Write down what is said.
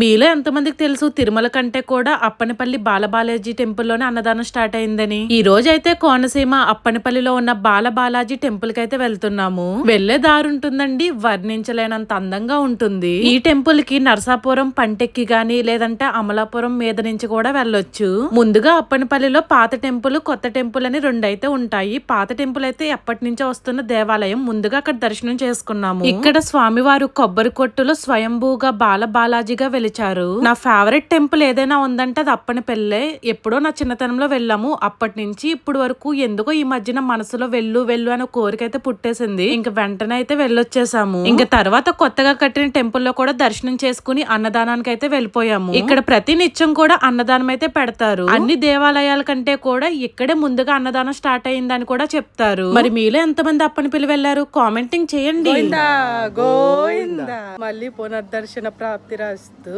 మీలో ఎంతమందికి తెలుసు? తిరుమల కంటే కూడా అప్పనపల్లి బాలబాలాజీ టెంపుల్లోనే అన్నదానం స్టార్ట్ అయిందని. ఈ రోజు అయితే కోనసీమ అప్పనపల్లిలో ఉన్న బాలబాలాజీ టెంపుల్ కైతే వెళ్తున్నాము. వెళ్ళే దారి ఉంటుందండి వర్ణించలేనంత అందంగా ఉంటుంది. ఈ టెంపుల్కి నరసాపురం పంటెక్కి గాని లేదంటే అమలాపురం మీద నుంచి కూడా వెళ్ళొచ్చు. ముందుగా అప్పనపల్లిలో పాత టెంపుల్ కొత్త టెంపుల్ అని రెండు అయితే ఉంటాయి. పాత టెంపుల్ అయితే ఎప్పటి నుంచో వస్తున్న దేవాలయం ముందుగా అక్కడ దర్శనం చేసుకున్నాము. ఇక్కడ స్వామివారు కొబ్బరి కొట్టులో స్వయంభూగా బాల వెలిచారు నా ఫేవరెట్ టెంపుల్ ఏదైనా ఉందంటే అది అప్పని పెళ్ళే. ఎప్పుడో నా చిన్నతనంలో వెళ్ళాము. అప్పటి నుంచి ఇప్పుడు వరకు ఎందుకో ఈ మధ్యన మనసులో వెళ్ళు వెళ్ళు అనే కోరిక అయితే పుట్టేసింది. ఇంక వెంటనే అయితే వెళ్ళొచ్చేసాము. ఇంకా తర్వాత కొత్తగా కట్టిన టెంపుల్లో కూడా దర్శనం చేసుకుని అన్నదానానికి అయితే వెళ్ళిపోయాము. ఇక్కడ ప్రతి నిత్యం కూడా అన్నదానం అయితే పెడతారు. అన్ని దేవాలయాల కంటే కూడా ఇక్కడే ముందుగా అన్నదానం స్టార్ట్ అయిందని కూడా చెప్తారు. మరి మీలో ఎంతమంది అప్పని పిల్లి వెళ్ళారు? కామెంటింగ్ చేయండి. గోవిందా. ಅಲ್ಲಿ ಪುನರ್ದರ್ಶನ ಪ್ರಾಪ್ತಿರಸ್ತು.